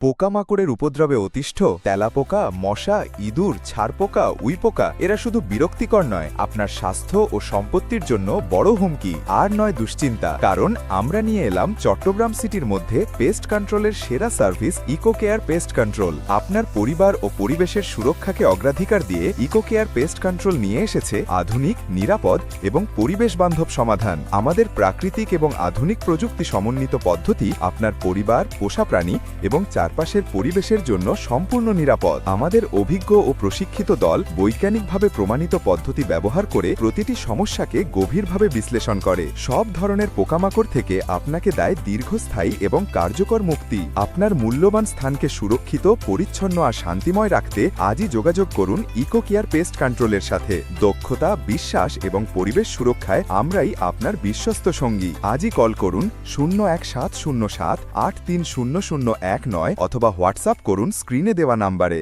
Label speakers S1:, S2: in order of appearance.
S1: পোকামাকড়ের উপদ্রবে অতিষ্ঠ, তেলাপোকা, মশা, ইঁদুর ছারপোকা উইপোকা, এরা শুধু বিরক্তিকর নয়, আপনার স্বাস্থ্য ও সম্পত্তির জন্য বড় হুমকি, আর নয় দুশ্চিন্তা। কারণ, আমরা নিয়ে এলাম চট্টগ্রাম সিটির মধ্যে পেস্ট কন্ট্রোলের সেরা service Eco care pest control. আপনার পরিবার ও পরিবেশের সুরক্ষাকে অগ্রাধিকার দিয়ে ইকো কেয়ার পেস্ট কন্ট্রোল নিয়ে এসেছে আধুনিক, নিরাপদ এবং পরিবেশ বান্ধব সমাধান। আমাদের প্রাকৃতিক এবং আধুনিক প্রযুক্তি সমন্বিত পদ্ধতি আপনার পরিবার, পোষা প্রাণী এবং চারপাশের পরিবেশের জন্য সম্পূর্ণ নিরাপদ। আমাদের অভিজ্ঞ ও প্রশিক্ষিত দল বৈজ্ঞানিকভাবে প্রমাণিত পদ্ধতি ব্যবহার করে প্রতিটি সমস্যাকে গভীরভাবে বিশ্লেষণ করে। সব ধরনের পোকামাকড় থেকে আপনাকে দেয় দীর্ঘস্থায়ী এবং কার্যকর মুক্তি। আপনার মূল্যবান স্থানকে সুরক্ষিত, পরিচ্ছন্ন আর শান্তিময় রাখতে আজই যোগাযোগ করুন ইকো কেয়ার পেস্ট কন্ট্রোলের সাথে। দক্ষতা, বিশ্বাস এবং পরিবেশ সুরক্ষায় আমরাই আপনার বিশ্বস্ত সঙ্গী। আজই কল করুন শূন্য এক সাত শূন্য সাত আট তিন শূন্য শূন্য এক নয় অথবা হোয়াটসঅ্যাপ করুন স্ক্রিনে দেওয়া নাম্বারে।